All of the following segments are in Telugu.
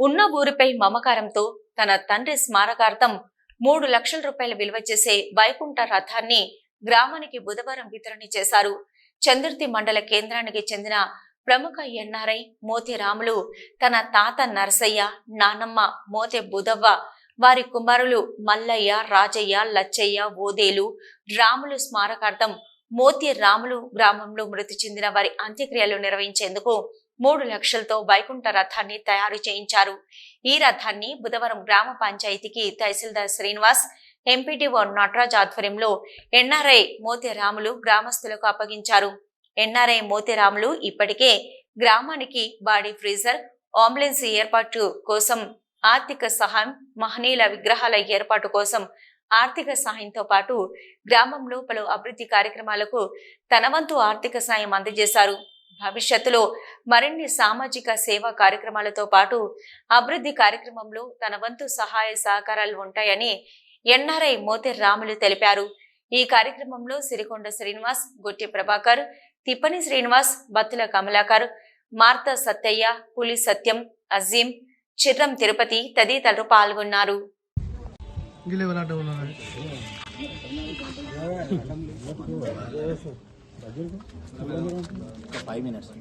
ఉన్న ఊరిపై మమకారంతో తన తండ్రి స్మారకార్థం మూడు లక్షల రూపాయల విలువ చేసే వైకుంఠ రథాన్ని గ్రామానికి బుధవారం వితరణ చేశారు. చందుర్తి మండల కేంద్రానికి చెందిన ప్రముఖ ఎన్ఆర్ఐ మోతి రాములు తన తాత నరసయ్య నానమ్మ మోతి బుధవ్వ వారి కుమారులు మల్లయ్య రాజయ్య లచ్చయ్య ఓదేలు రాములు స్మారకార్థం మోతి రాములు గ్రామంలో మృతి చెందిన వారి అంత్యక్రియలు నిర్వహించేందుకు మూడు లక్షలతో వైకుంఠ రథాన్ని తయారు చేయించారు. ఈ రథాన్ని బుధవారం గ్రామ పంచాయతీకి తహసీల్దార్ శ్రీనివాస్ ఎంపీటీఓ నటరాజ్ ఆధ్వర్యంలో ఎన్ఆర్ఐ మోతి రాములు గ్రామస్తులకు అప్పగించారు. ఎన్ఆర్ఐ మోతిరాములు ఇప్పటికే గ్రామానికి బాడీ ఫ్రీజర్ అంబులెన్స్ ఏర్పాటు కోసం ఆర్థిక సహాయం మహనీయుల విగ్రహాల ఏర్పాటు కోసం ఆర్థిక సహాయంతో పాటు గ్రామంలో పలు అభివృద్ధి కార్యక్రమాలకు తన వంతు ఆర్థిక సాయం అందజేశారు. భవిష్యత్తులో మరిన్ని సామాజిక సేవా కార్యక్రమాలతో పాటు అభివృద్ధి కార్యక్రమంలో తన వంతు సహాయ సహకారాలు ఉంటాయని ఎన్ఆర్ఐ మోతి రాములు తెలిపారు ఈ కార్యక్రమంలో సిరికొండ శ్రీనివాస్ గొట్టి ప్రభాకర్ తిప్పని శ్రీనివాస్ బత్తుల కమలాకర్ మార్త సత్తయ్య పులి సత్యం అజీం చిర్రం తిరుపతి తదితరులు పాల్గొన్నారు గిల్లే వెళ్ళాట ఉన్నది ఫైవ్ మినిట్స్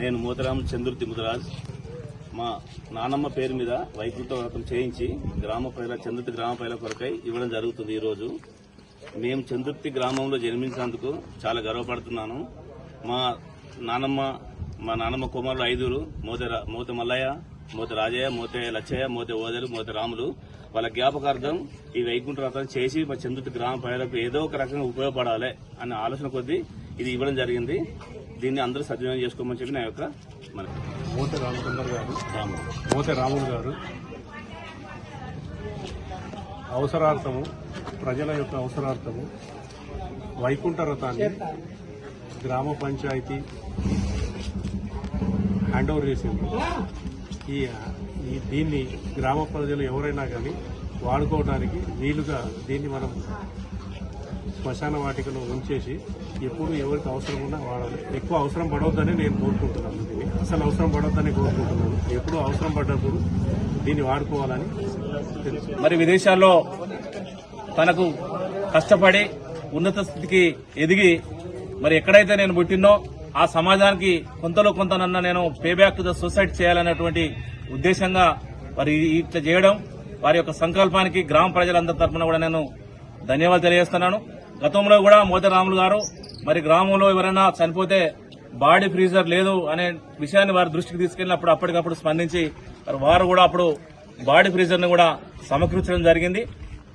నేను మూతరాం చంద్రుతి ముదరాజ్ మా నానమ్మ పేరు మీద వైకుంఠ వ్రతం చేయించి గ్రామ ప్రజల చంద్రుతి గ్రామ ప్రజల కొరకై ఇవ్వడం జరుగుతుంది ఈరోజు. మేము చంద్రుతి గ్రామంలో జన్మించినందుకు చాలా గర్వపడుతున్నాను. మా నానమ్మ మా నానమ్మ కుమారులు ఐదుగురు మోత మోత మల్లయ్య మోత రాజయ్య మోతే లచ్చయ్య మోతే ఓదలు మోత రాములు. వాళ్ళ జ్ఞాపకార్థం ఈ వైకుంఠ వ్రతం చేసి మా చంద్రుతి గ్రామ ప్రజలకు ఏదో ఒక రకంగా ఉపయోగపడాలి అనే ఆలోచన కొద్దీ ఇది ఇవ్వడం జరిగింది. దీన్ని అందరూ సద్వినియోగం చేసుకోమని చెప్పి నా యొక్క మన మోతే రామచంద్ర గారు మోతే రాములు గారు. అవసరార్థము ప్రజల యొక్క అవసరార్థము వైకుంఠ రథాన్ని గ్రామ పంచాయతీ హ్యాండ్ ఓవర్ చేసింది. ఈ ఈ దీన్ని గ్రామ ప్రజలు ఎవరైనా కానీ వాడుకోవడానికి వీలుగా దీన్ని మనం శ్మశాన వాటికలో ఉంచేసి ఎప్పుడు ఎవరికి అవసరం ఉన్నా వాడాలి ఎక్కువ అవసరం పడవద్దని నేను కోరుకుంటున్నాను. దీన్ని అసలు అవసరం పడవద్దని కోరుకుంటున్నాను. ఎప్పుడు అవసరం పడ్డప్పుడు దీన్ని వాడుకోవాలని తెలుసు. మరి విదేశాల్లో తనకు కష్టపడి ఉన్నత స్థితికి ఎదిగి మరి ఎక్కడైతే నేను పుట్టినో ఆ సమాజానికి కొంతలో కొంత నన్న నేను pay back to the society చేయాలనేటువంటి ఉద్దేశంగా మరి ఇట్లా చేయడం వారి యొక్క సంకల్పానికి గ్రామ ప్రజలందరి తరఫున కూడా నేను ధన్యవాదాలు తెలియజేస్తున్నాను. గతంలో కూడా మోతరాములు గారు మరి గ్రామంలో ఎవరైనా చనిపోతే బాడీ ఫ్రీజర్ లేదు అనే విషయాన్ని వారి దృష్టికి తీసుకెళ్ళినప్పుడు అప్పటికప్పుడు స్పందించి వారు కూడా అప్పుడు బాడీ ఫ్రీజర్ను కూడా సమకూర్చడం జరిగింది.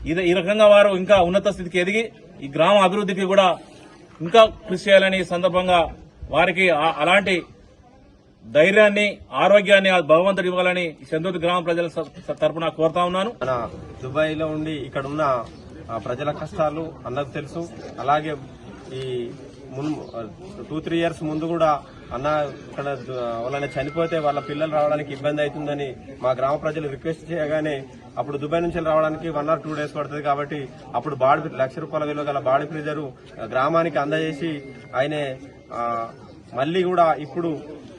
ఇది ఈ రకంగా వారు ఇంకా ఉన్నత స్థితికి ఎదిగి ఈ గ్రామ అభివృద్ధికి కూడా ఇంకా కృషి చేయాలని సందర్భంగా వారికి అలాంటి ధైర్యాన్ని ఆరోగ్యాన్ని భగవంతుడు ఇవ్వాలని ఈ గ్రామ ప్రజల స- తరపున కోరుతా ఉన్నాను. దుబాయ్లో ఉండి ఇక్కడ ఉన్న ప్రజల కష్టాలు అన్నకు తెలుసు. అలాగే ఈ టూ త్రీ ఇయర్స్ ముందు కూడా అన్న ఇక్కడ వాళ్ళని చనిపోతే వాళ్ళ పిల్లలు రావడానికి ఇబ్బంది అవుతుందని మా గ్రామ ప్రజలు రిక్వెస్ట్ చేయగానే అప్పుడు దుబాయ్ నుంచి రావడానికి వన్ ఆర్ టూ డేస్ పడుతుంది కాబట్టి అప్పుడు బాడీ లక్ష రూపాయల విలువ గల బాడీ ఫ్రీజరు గ్రామానికి అందజేసి ఆయనే మళ్ళీ కూడా ఇప్పుడు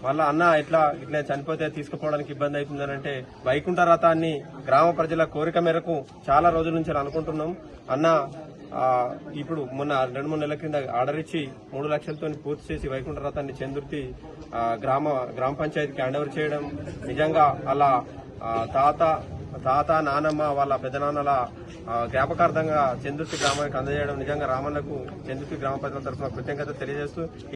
మళ్ళా అన్న ఇట్లా ఇట్లా చనిపోతే తీసుకుపోవడానికి ఇబ్బంది అవుతుందని అంటే వైకుంఠ రథాన్ని గ్రామ ప్రజల కోరిక మేరకు చాలా రోజుల నుంచి అనుకుంటున్నాం. అన్న ఇప్పుడు మొన్న రెండు మూడు నెలల క్రింద ఆర్డర్ ఇచ్చి మూడు లక్షలతో పూర్తి చేసి వైకుంఠ రథాన్ని చందుర్తి గ్రామ గ్రామ పంచాయతీకి హ్యాండ్ ఓవర్ చేయడం నిజంగా అలా తాత తాత నానమ్మ వాళ్ళ పెదనాన్నల జ్ఞాపకార్థంగా చందుర్తి గ్రామానికి అందజేయడం నిజంగా రామన్నకు చందుర్తి గ్రామ ప్రజల తరఫున కృతజ్ఞత తెలియజేస్తూ